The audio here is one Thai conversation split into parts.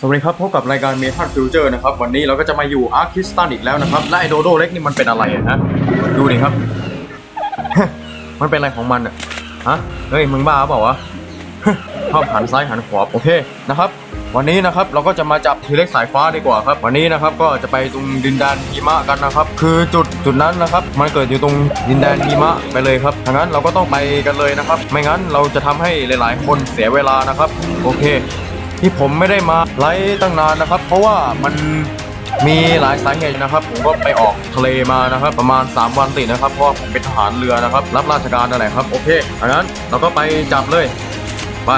สวัสดีครับพบกับรายการเมทัลฟิวเจอร์นะครับ วันนี้เราก็จะมาอยู่อาร์คิสตันอีกแล้วนะครับ และไอโดโดเล็กนี่มันเป็นอะไรอะฮะดูดิครับ มันเป็นอะไรของมันอะฮะเฮ้ยมึงบ้าเปล่าวะชอบหันซ้ายหันขวาโอเคนะครับ วันนี้นะครับเราก็จะมาจับทีเล็กสายฟ้าดีกว่าครับวันนี้นะครับก็จะไปตรงดินแดนหิมะกันนะครับ คือจุดจุดนั้นนะครับ มันเกิดอยู่ตรงดินแดนหิมะไปเลยครับดังนั้นเราก็ต้องไปกันเลยนะครับ ไม่งั้นเราจะทำให้หลาย ๆ คนเสียเวลานะครับ โอเค ที่ผมไม่ได้มาไลฟ์ตั้งนานนะครับ เพราะว่ามันมีหลายสาเหตุนะครับผมก็ไปออกทะเลมานะครับ ประมาณ 3 วันติดนะครับเพราะผมเป็นทหารเรือนะครับ รับราชการนั่นแหละครับโอเคดังนั้นเราก็ไปจับเลยไป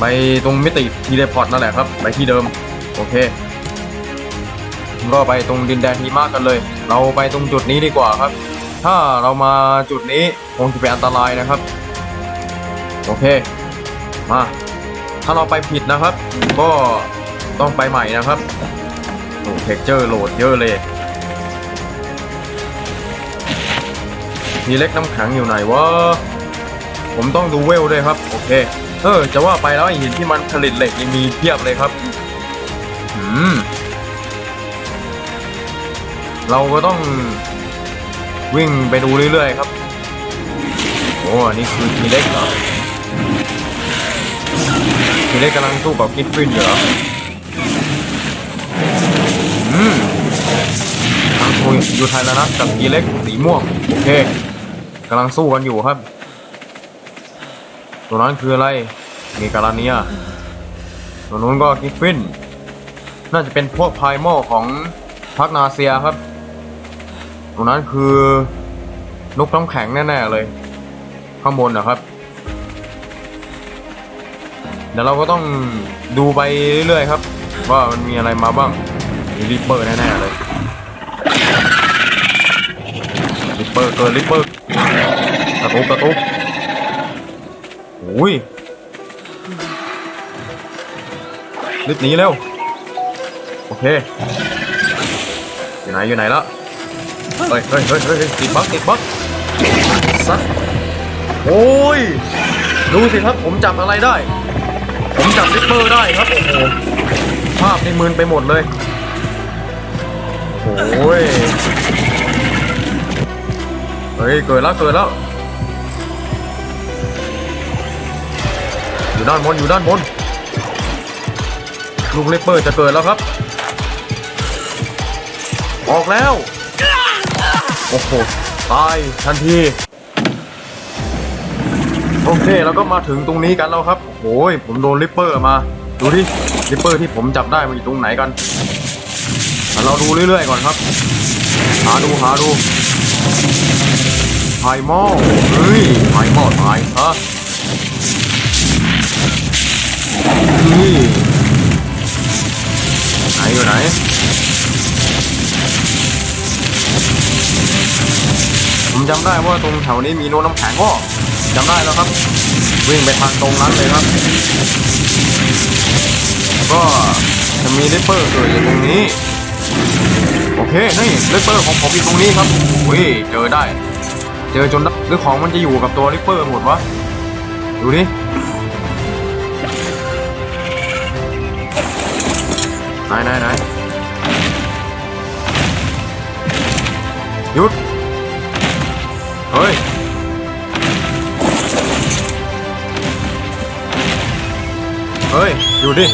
ไปตรงมิติทีเลพอร์ตนั่นแหละครับ ไปที่เดิมโอเคก็ไปตรงดินแดนหิมะกันเลย เราไปตรงจุดนี้ดีกว่าครับ ถ้าเรามาจุดนี้คงจะเป็นอันตรายนะครับ โอเค มาถ้าเราไปผิดนะครับ ก็ต้องไปใหม่นะครับโอ้เทคเจอร์โหลดเยอะเลยทีเล็กน้ำแข็งอยู่ไหนวะ ผมต้องดูเวลด้วยครับ โอเค เออ จะว่าไปแล้วหินที่มันผลิตเหล็กนี่มีเพียบเลยครับ อืม เราก็ต้องวิ่งไปดูเรื่อยๆครับ โอ้อันนี่คือทีเล็กเหรอ ทีเล็กกำลังสู้กับกิฟฟินอยู่เหรออืมทางคุยอยู่ไทยแล้วนะกับทีเล็กสีม่วงโอเคกำลังสู้กันอยู่ครับ ตัวนั้นคืออะไร มีการาเนียตัวนู้นก็กิฟฟิน น่าจะเป็นพวกไพรโมของพักนาเซียครับตัวนั้นคือนกน้ำแข็งแน่ๆเลย ข้างบนนะครับ เดี๋ยวเราก็ต้องดูไปเรื่อยๆครับ ว่ามันมีอะไรมาบ้างมีริปเปอร์แน่ๆเลยริปเปอร์เกินริปเปอร์กระตุกกระตุกโอ้ยรีบหนีเร็ว โอเค อยู่ไหนอยู่ไหนล้วเฮ้ยเฮ้ยเฮ้ยเฮ้ยติดบั๊กติดบั๊กสัตว์โอ้ย ดูสิครับผมจับอะไรได้ ผมจับลิปเปอร์ได้ครับโอ้โหภาพในมืนไปหมดเลยโอ้ยเฮ้ยเกิดแล้วเกิดแล้ว อยู่ด้านบนอยู่ด้านบนลูกเลปเปอร์จะเกิดแล้วครับ ออกแล้ว โอ้โหตายทันที โอเคแล้วก็มาถึงตรงนี้กันแล้วครับโอ้ยผมโดนลิปเปอร์มา ดูที่ลิปเปอร์ที่ผมจับได้มันอยู่ตรงไหนกัน เราดูเรื่อยๆก่อนครับ หาดูหาดูไพมอลเฮ้ยไพมอลตายฮะนี่ไหนอยู่ไหนผมจำได้ว่าตรงแถวนี้มีโน้น้ำแข็งก็ จำได้แล้วครับ วิ่งไปทางตรงนั้นเลยครับแล้วก็จะมีลิปเปอร์เกิดอยู่ตรงนี้ โอเค นี่ลิปเปอร์ของผมอยู่ตรงนี้ครับอุ้ยเจอได้ เจอจนหรือของมันจะอยู่กับตัวลิปเปอร์หมดวะ ดูดิไหนไหนไหนหยุด เฮ้ย เฮ้ย อยู่ดิ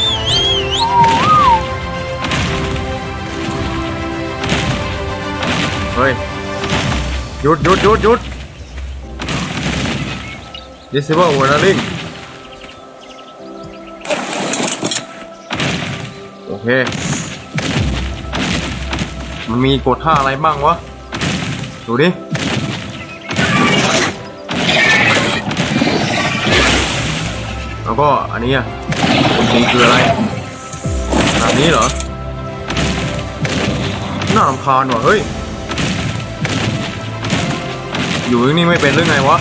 เฮ้ย หยุดหยุดหยุดหยุด disable warning โอเค มันมีกฎท่าอะไรบ้างวะ ดูดิแล้วก็อันนี้อะ กฎนี้คืออะไรขนาดนี้เหรอ น่ารำคาญว่ะเฮ้ย อยู่ที่นี่ไม่เป็นหรือไงวะ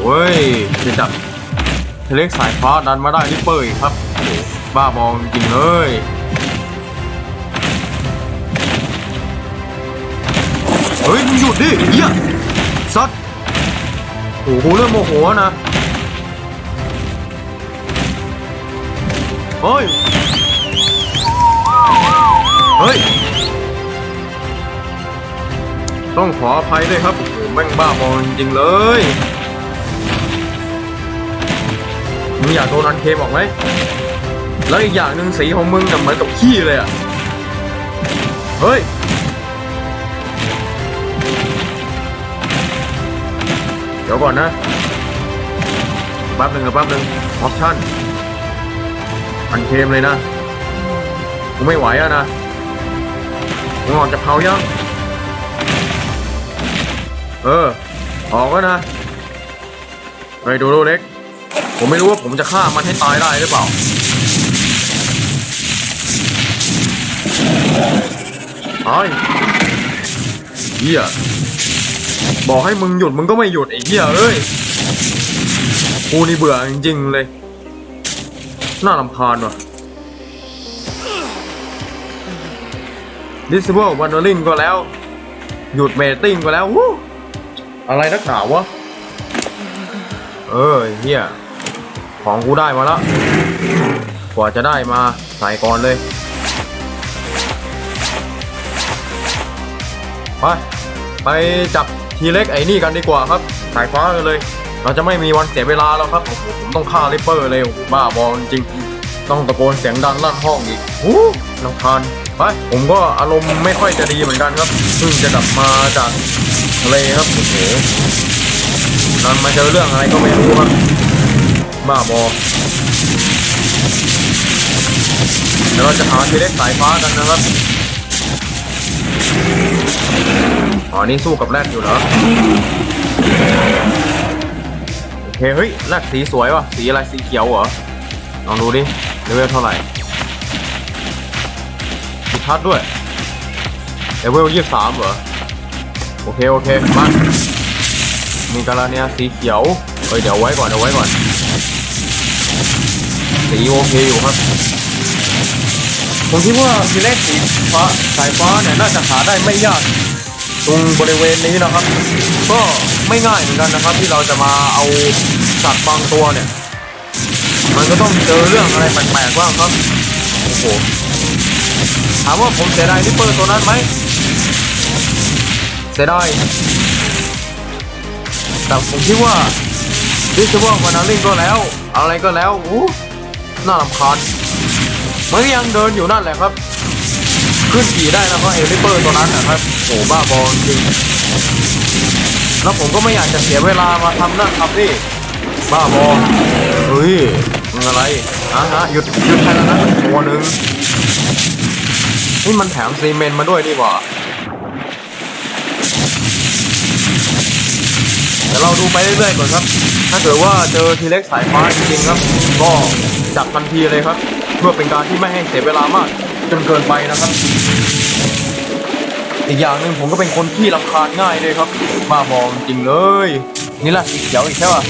โอ้ยจะจับเล็กสายฟ้าดันมาได้ริปเปอร์ครับโอ้บ้าบองจริงเลยเฮ้ยมึงหยุดดิเฮียสัตว์โอ้โหเริ่มโมโหนะ เฮ้ย เฮ้ย ต้องขออภัยด้วยครับโอ้โหแม่งบ้าบอลจริงเลยมึงอยากโดนอันเคมออกไหม แล้วอีกอย่างหนึ่งสีของมึงน่ะเหมือนกับขี้เลยอะ เฮ้ย เดี๋ยวก่อนนะแป๊บหนึ่งนะแป๊บหนึ่งออปชั่น อันเคมเลยนะกูไม่ไหวอะนะมึงออกจากเขายังเออ ออกก็นะไอ้โดโดเล็ก ผมไม่รู้ว่าผมจะฆ่ามันให้ตายได้หรือเปล่า ไอ้เหี้ย บอกให้มึงหยุดมึงก็ไม่หยุดไอ้เหี้ยเอ้ย กูนี่เบื่อจริงๆเลย น่ารำคาญว่ะ Disable Wandering ก็แล้ว หยุดเมตติ้งก็แล้ววู้อะไรนักหนาวะ เออเฮียของกูได้มาแล้วกว่าจะได้มาใส่ก่อนเลย ไป ไปจับทีเล็กไอ้นี่กันดีกว่าครับสายฟ้ากันเลย เราจะไม่มีวันเสียเวลาแล้วครับโอ้โหผมต้องฆ่าริปเปอร์เลยบ้าบอจริงต้องตะโกนเสียงดังลั่นห้องอีกหู้ลำคาญไปผมก็อารมณ์ไม่ค่อยจะดีเหมือนกันครับเพิ่งจะกลับมาจากทะเลครับโอ้โหนั่นมาเจอเรื่องอะไรก็ไม่รู้ครับบ้าบอเดี๋ยวเราจะหาทีเล็กสายฟ้ากันนะครับอ๋อนี่สู้กับแรดอยู่เหรอ เคเฮ้ยแรดสีสวยวะสีอะไรสีเขียวเหรอลองดูดิเลเวลเท่าไหร่มีทัดด้วยเลเวลยี่สามเหรอโอเคโอเคมามีกาลาเนียสีเขียวเฮ้ยเดี๋ยวไว้ก่อนเดี๋ยวไว้ก่อนสีโอเคอยู่ครับผมคิดว่าทีเล็กสีฟ้าสายฟ้าเนี่ยน่าจะหาได้ไม่ยาก ตรงบริเวณนี้นะครับ ก็ ไม่ง่ายเหมือนกันนะครับ ที่เราจะมาเอาสัตว์บางตัวเนี่ย มันก็ต้องเจอเรื่องอะไรแปลกๆบ้างครับโอ้โหถามว่าผมเสียดายริปเปอร์ตัวนั้นไหมเสียดายแต่ผมคิดว่าดิสว่ามานาลิงก็แล้ว อะไรก็แล้วอู้น่ารำคาญมันยังเดินอยู่นั่นแหละครับ ขึ้นขี่ได้นะเพราะเอลิเปอร์ตัวนั้นนะครับโอ้บ้าบอลจริง แล้วผมก็ไม่อยากจะเสียเวลามาทำนั่นทำนี่บ้าบอเฮ้ยมึงอะไรอะฮะหยุดหยุดแค่นั้นนะตัวหนึ่งนี่มันแถมซีเมนต์มาด้วยดีกว่าเดี๋ยวเราดูไปเรื่อยๆก่อนครับ ถ้าเกิดว่าเจอทีเล็กสายฟ้าจริงๆครับ ก็จับทันทีเลยครับ เพื่อเป็นการที่ไม่ให้เสียเวลามากจนเกินไปนะครับ อีกอย่างหนึ่งผมก็เป็นคนที่รำคาญง่ายด้วยครับบ้าบอจริงเลย นี่แหละสีเขียวอีกใช่ป่ะ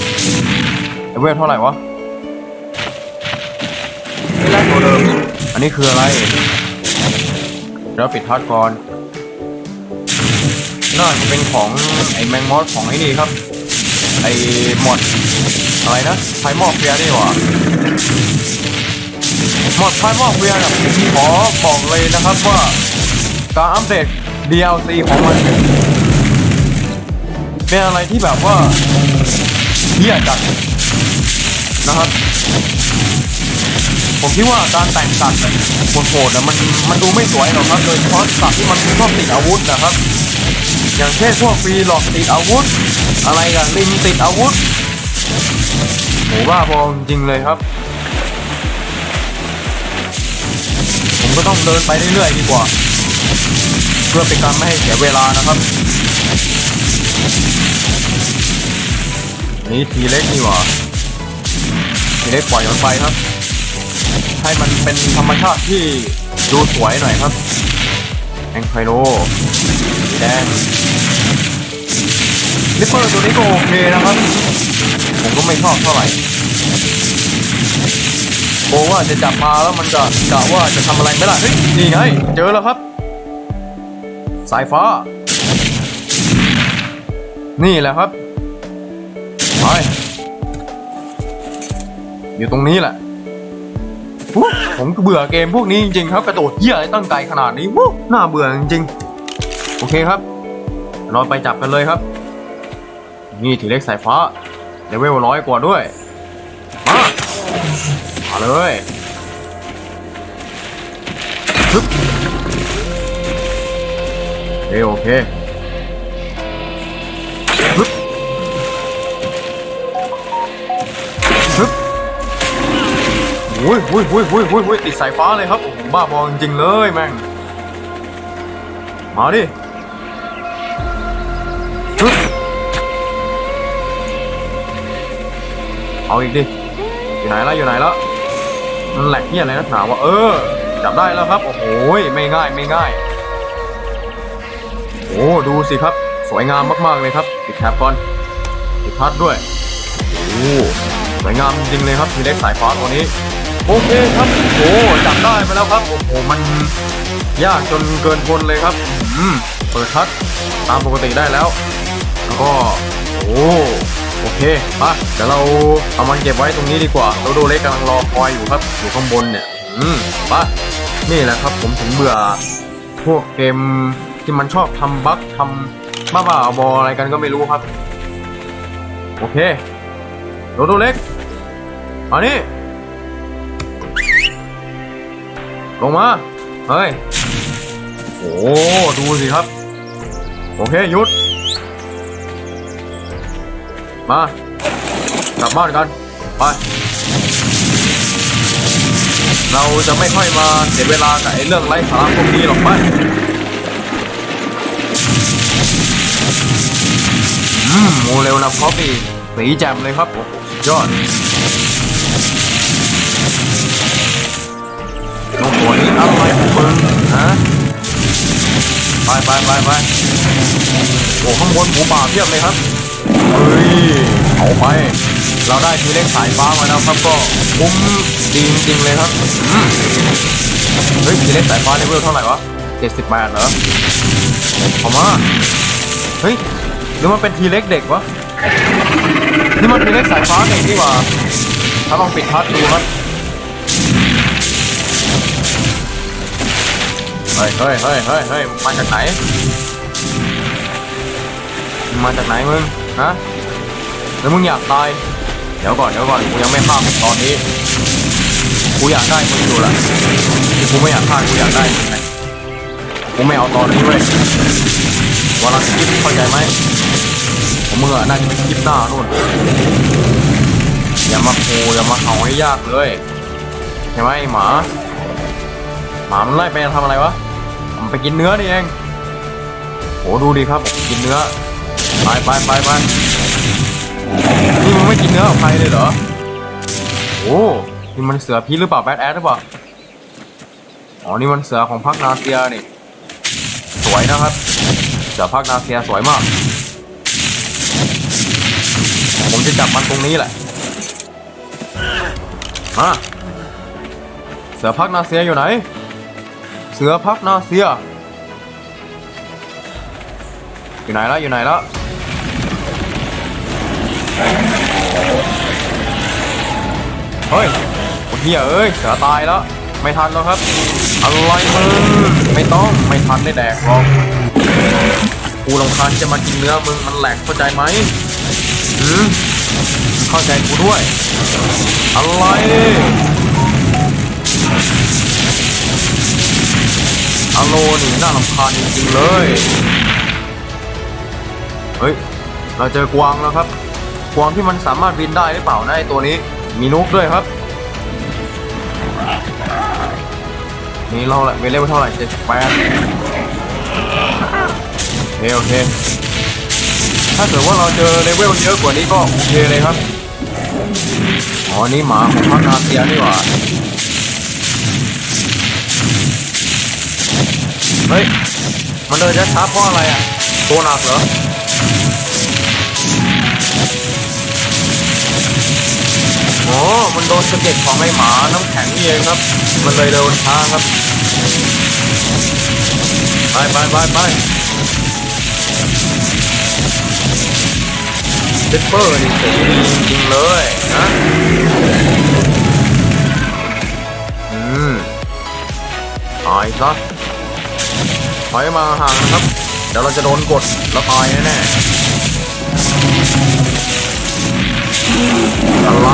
เวลเท่าไหร่วะนี่แหละตัวเดิม อันนี้คืออะไรเดี๋ยวปิดทัดก่อนน่าจะเป็นของไอ้แมงมอสของไอ้นี่ครับ ไอ้หมดอะไรนะไพมอกเฟียนี่หว่าหมดไพมอกเฟียเนี่ยขอบอกเลยนะครับว่าการอัปเดต DLC ของมันเป็นอะไรที่แบบว่าเหี้ยจัดนะครับ ผมคิดว่าการแต่งสัตว์เนี่ยโหดๆนะมันมันดูไม่สวยหรอกครับ โดยเฉพาะสัตว์ที่มันชอบติดอาวุธนะครับ อย่างเช่นพวกฟรีหลอกติดอาวุธ อะไรกันลิงติดอาวุธโหบ้าบอจริงเลยครับ ผมก็ต้องเดินไปเรื่อยๆดีกว่า เพื่อเป็นการไม่ให้เสียเวลานะครับ นี่ทีเล็กนี่หว่าทีเล็กปล่อยมันไปครับ ให้มันเป็นธรรมชาติที่ดูสวยหน่อยครับแองไคโลสีแดงลิปเปอร์ตัวนี้ก็โอเคนะครับ ผมก็ไม่ชอบเท่าไหร่โอว่าจะจับมาแล้วมันจะกะว่าจะทำอะไรไม่ได้เฮ้ยนี่ไง เจอแล้วครับ สายฟ้า นี่แหละครับ ไป อยู่ตรงนี้แหละ ผมเบื่อเกมพวกนี้จริงๆครับ กระโดดเหี้ยอะตั้งไกลขนาดนี้วู้น่าเบื่อจริงๆ โอเคครับ เราไปจับกันเลยครับ นี่ทีเล็กสายฟ้าเลเวลร้อยกว่าด้วย มามาเลยฮึบ เคโอเคฮึบฮึบโอ้ยโอ้ยโอ้ยโอ้ยโอ้ยโอ้ยติดสายฟ้าเลยครับบ้าบอจริงๆเลยแม่ง มาดิฮึบเอาอีกดิ อยู่ไหนล้วอยู่ไหนล้วมันแหลกเหียอะไรนักหนาวะเออ จับได้แล้วครับ โอ้โหไม่ง่ายไม่ง่าย อ้ดูสิครับ สวยงามมากๆเลยครับปิดแท็บก่อนปิดพัดด้วยโอ้สวยงามจริงเลยครับทีเล็กสายฟ้าตัวนี้ โอเคครับ โอ้จับได้ไปแล้วครับโอ้โหมันยากจนเกินทนเลยครับอืมเปิดทัดตามปกติได้แล้ว แล้วก็โอ้โอเคปะเดี๋ยวเราเอามันเก็บไว้ตรงนี้ดีกว่าโดโดเล็กกำลังรอคอยอยู่ครับอยู่ข้างบนเนี่ย อืมปะนี่แหละครับผมถึงเบื่อพวกเกม ที่มันชอบทำบั๊กทำบ้าๆบออะไรกันก็ไม่รู้ครับ โอเคโดโดเล็กมานี่ลงมา เฮ้ย โอ้ดูสิครับ โอเคหยุด มากลับบ้านกัน ไป เราจะไม่ค่อยมาเสียเวลากับไอ้เรื่องไร้สาระพวกนี้หรอกไป เร็วนะพอปีสีแจ่มเลยครับยอดน้องตัวนี้อะไรของมึงฮะไปไปไปไปโอ้ข้างบนหมูป่าเพียบเลยครับเฮ้ยเอาไป เราได้ทีเล็กสายฟ้ามาแล้วครับก็คุ้มดีจริงเลยครับเฮ้ยทีเล็กสายฟ้าเลเวลเท่าไหร่วะเจ็ดสิบแปดเหรอเอมาเฮ้ย หรือมันเป็นทีเล็กเด็กวะนี่มันทีเล็กสายฟ้าเด็กนี่หว่าถ้าลองปิดทัชดูครับเฮ้ยเฮ้ยเฮ้ยเฮ้ยเฮ้ยมาจากไหน มาจากไหนมึงฮะแล้วมึงอยากตาย เดี๋ยวก่อนเดี๋ยวก่อนกูยังไม่ฆ่ามึงตอนนี้กูอยากได้มึงอยู่ละกูไม่อยากฆ่ากูอยากได้มึงไงกูไม่เอาตอนนี้เว้ย วันละคลิปเข้าใจไหมผมเมึงอน่าจะเป็นคลิปหน้านู่นอย่ามาโคอย่ามาเห่าให้ยากเลยใช่ไหมไอ้หมา หมามันไล่ไปทำอะไรวะมันไปกินเนื้อนี่เองโหดูดิครับกินเนื้อไปไปไปไปนี่มึงไม่กินเนื้อของใครเลยเหรอโอ้นี่มันเสือพีหรือเปล่าแบดแอดหรือเปล่าอ๋อนี่มันเสือของพักนาเซียนี่สวยนะครับ เสือพักนาเซียสวยมาก ผมจะจับมันตรงนี้แหละ มาเสือพักนาเซียอยู่ไหน เสือพักนาเซีย อยู่ไหนแล้วอยู่ไหนแล้วเฮ้ยเฮียเอ้ยเสือตายแล้ว ไม่ทันแล้วครับ อะไรมึงไม่ต้องไม่ทันได้แดกหรอก กูรำคาญจะมากินเนื้อมึงมันแหลกเข้าใจไหมหืมเข้าใจกูด้วย อะไรอโลนี่น่ารำคาญจริงๆเลย เฮ้ย เราเจอกวางแล้วครับ กวางที่มันสามารถบินได้หรือเปล่านะไอตัวนี้ มีนกด้วยครับ นี่เราแหละเวลเลเวลเท่าไหร่เจ็ดแปด เคโอเค ถ้าเกิดว่าเราเจอเลเวลเยอะกว่านี้ก็โอเคเลยครับ อ๋อ นี่หมาของพักนาเซียนี่หว่า เฮ้ย มันเดินช้าๆเพราะอะไรอะ ตัวหนักเหรอโอ้มันโดนสะเก็ดของไอ้หมาน้ำแข็งนี่เองครับ มันเลยเดินช้าครับ ไปไปไปไป เดปเปอร์นี่สีดีจริงเลยนะอืมซะถอยมาห่างนะครับ เดี๋ยวเราจะโดนกดแล้วตายแน่ๆอะไร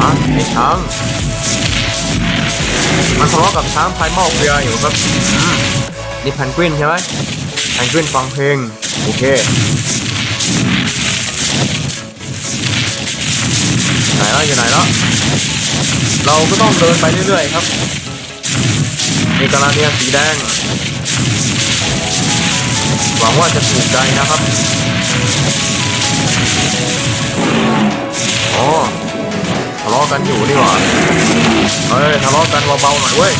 ฮะไอ้ช้างมันทะเลาะกับช้างไพมอลเฟียอยู่ครับอืมนี่แพนกวินใช่ไหมแพนกวินฟังเพลง โอเค ไหนแล้วอยู่ไหนแล้วเราก็ต้องเดินไปเรื่อยๆครับมีกาลาเนียสีแดง หวังว่าจะถูกใจนะครับอ๋อทะเลาะกันอยู่นี่หว่าเฮ้ยทะเลาะกันเบาๆหน่อยเว้ย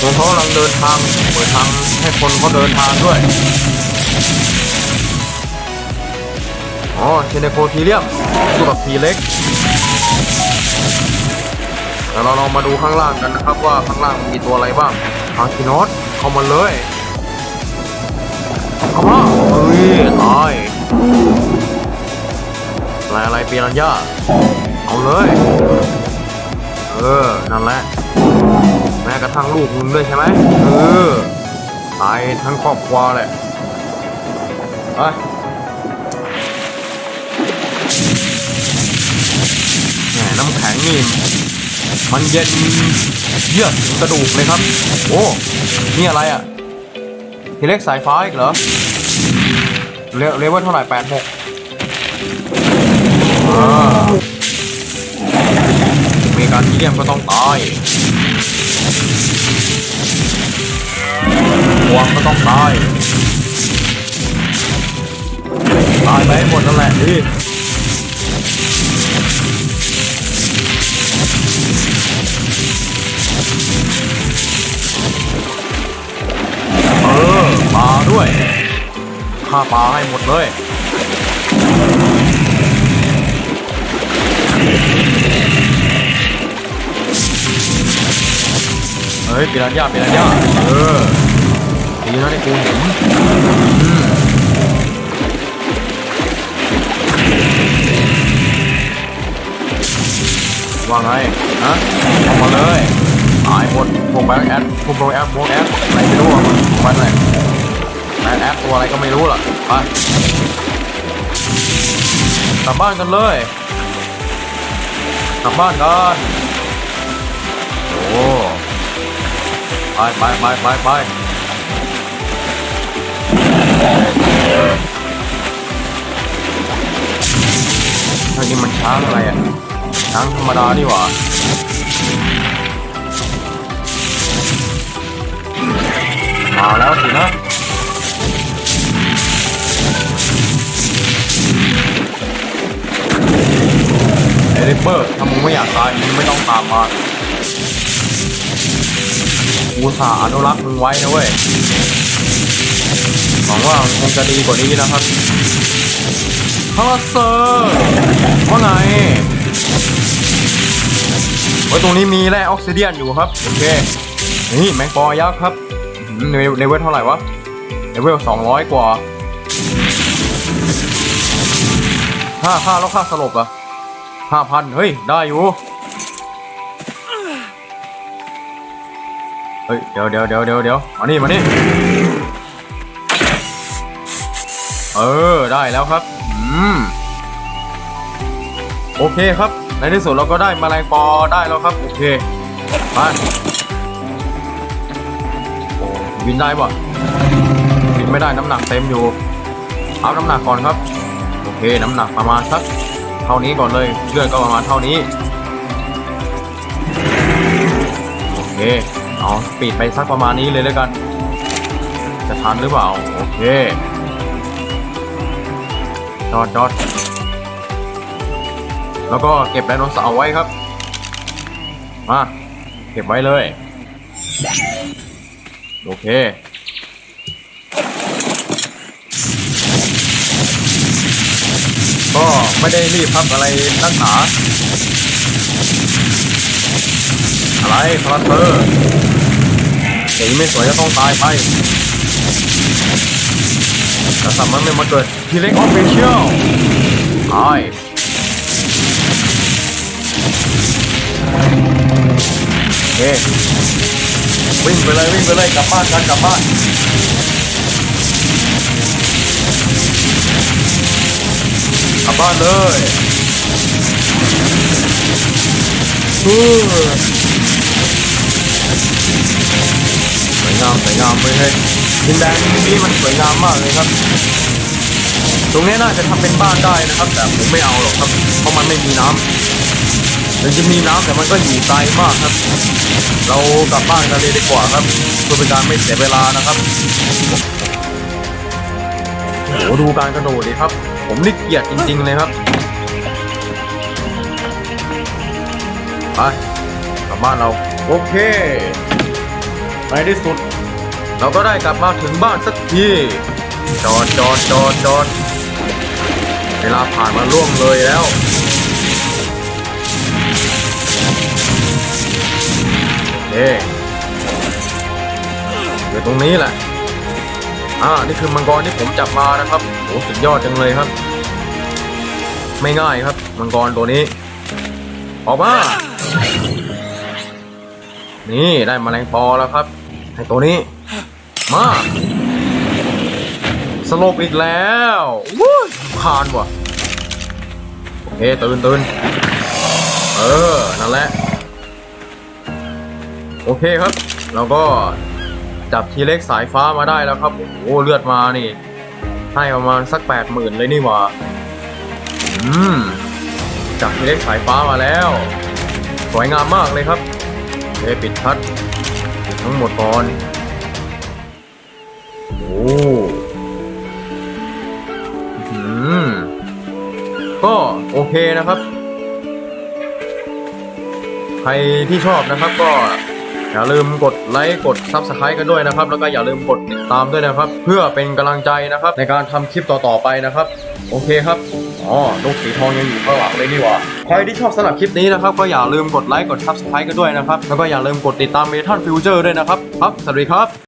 พวกเขากำลังเดินทางเปิดทางให้คนเขาเดินทางด้วย อ๋อเชเนโคทีเรียมสู้กับทีเล็กแล้วเราลองมาดูข้างล่างกันนะครับว่าข้างล่างมีตัวอะไรบ้างอาร์คินอสเข้ามาเลยเข้ามาเฮ้ยตายอะไรอะไรปีรัญญาเอาเลย เออ นั่นแหละ แม้กระทั่งลูกมึงด้วยใช่ไหมเออ ตายทั้งครอบครัวแหละไป งนี่ มันเย็นเยือกกระดูกเลยครับ โอ้นี่อะไรอะทีเล็กสายฟ้าอีกเหรอเลเลเวลเท่าไหร่แปดหกมีการที่เลี่ยมก็ต้องตายหวงก็ต้องตาย ตายไปให้หมดนั่นแหละดิ ปลาด้วยฆ่าปลาให้หมดเลยเฮ้ยปิรันยาปิรันยาเออดีนะที่กูเห็นว่าไงฮะออกมาเลย ตายหมดพวกแบงค์แอดพวกโปรแอดพวกแอดอะไรไม่รู้อะไปเลยแบงค์แอดตัวอะไรก็ไม่รู้ล่ะไปกลับบ้านกันเลยกลับบ้านกันโอ้ไปไปไปไปไปทางนี้มันช้างอะไรอะช้างธรรมดานี่หว่าาแล้วสินะเอริเปอร์ถ้ามึงไม่อยากตายมึงไม่ต้องตามมากูสาอนุรักษ์มึงไว้นะเว้ยหวังว่ามันคงจะดีกว่านี้นะครับฮัลโหลเซอร์ว่าไงเฮ้ยตรงนี้มีแร่ออกซิเดียนอยู่ครับ โอเค นี่แมงปอยักษ์ครับ อื้อหือเวลเท่าไหร่วะเลเวลสองร้อยกว่าห้าค่าแล้วค่าสลบอะห้าพันเฮ้ย ได้อยู่ เฮ้ย เดี๋ยวเดี๋ยวเดี๋ยวเดี๋ยวเดี๋ยวมานี่มานี่เออ ได้แล้วครับ อืม โอเคครับ ในที่สุดเราก็ได้แมลงปอได้แล้วครับ โอเค ไป บินได้ปะบินไม่ได้น้ำหนักเต็มอยู่ เอาน้ำหนักก่อนครับ โอเค น้ำหนักประมาณสักเท่านี้ก่อนเลยเลือดก็ประมาณเท่านี้ โอเค เอาปีดไปสักประมาณนี้เลยแล้วกัน จะทันหรือเปล่า โอเคดอดดอดแล้วก็เก็บไดโนเสาร์ไว้ครับ มา เก็บไว้เลย โอเค ก็ไม่ได้รีบครับอะไรนักหนาอะไรพลัสเตอร์สีไม่สวยจะต้องตายไปแต่สัมมันไม่มาเกิดทีเล็กออฟฟิเชียลตายโอเค วิ่งไปเลยวิ่งไปเลยกลับบ้านกันกลับบ้านกลับบ้านเลยฮู้สวยงามสวยงามเว้ยเฮ้ยดินแดนนี้มันสวยงามมากเลยครับ ตรงนี้น่าจะทำเป็นบ้านได้นะครับ แต่ผมไม่เอาหรอกครับ เพราะมันไม่มีน้ำ ถึงจะมีน้ำแต่มันก็อยู่ไกลมากครับ เรากลับบ้านกันเลยดีกว่าครับเพื่อเป็นการไม่เสียเวลานะครับโอ้โหดูการกระโดดดิครับ ผมนี่เกียดจริง ๆ เลยครับไปกลับบ้านเรา โอเคในที่สุด เราก็ได้กลับมาถึงบ้านสักทีจอดจอดจอดจอดเวลาผ่านมาล่วงเลยแล้ว เคอยู่ตรงนี้แหละอ่านี่คือมังกรที่ผมจับมานะครับโอ้สุดยอดจังเลยครับ ไม่ง่ายครับ มังกรตัวนี้ ออกมานี่ได้แมลงปอแล้วครับไอ้ตัวนี้ มาสลบอีกแล้ววู้ยคานว่ะโอเคตื่นตื่นเออ นั่นแหละ โอเคครับเราก็จับทีเล็กสายฟ้ามาได้แล้วครับ โอ้เลือดมานี่ ให้ประมาณสักแปดหมื่นเลยนี่หว่า อืม จับทีเล็กสายฟ้ามาแล้ว สวยงามมากเลยครับโอปิดพัดปิดทั้งหมดก่อน โอ้อืม ก็โอเคนะครับ ใครที่ชอบนะครับก็ อย่าลืมกดไลค์กด Subscribe กันด้วยนะครับ แล้วก็อย่าลืมกดติดตามด้วยนะครับ เพื่อเป็นกำลังใจนะครับ ในการทำคลิปต่อๆไปนะครับ โอเคครับอ๋อลูกสีทองยังอยู่ข้างหลังเลยนี่หว่า ใครที่ชอบสำหรับคลิปนี้นะครับ ก็อย่าลืมกดไลค์กด Subscribe กันด้วยนะครับ แล้วก็อย่าลืมกดติดตามเมทัลฟิวเจอร์ด้วยนะครับ ครับ สวัสดีครับ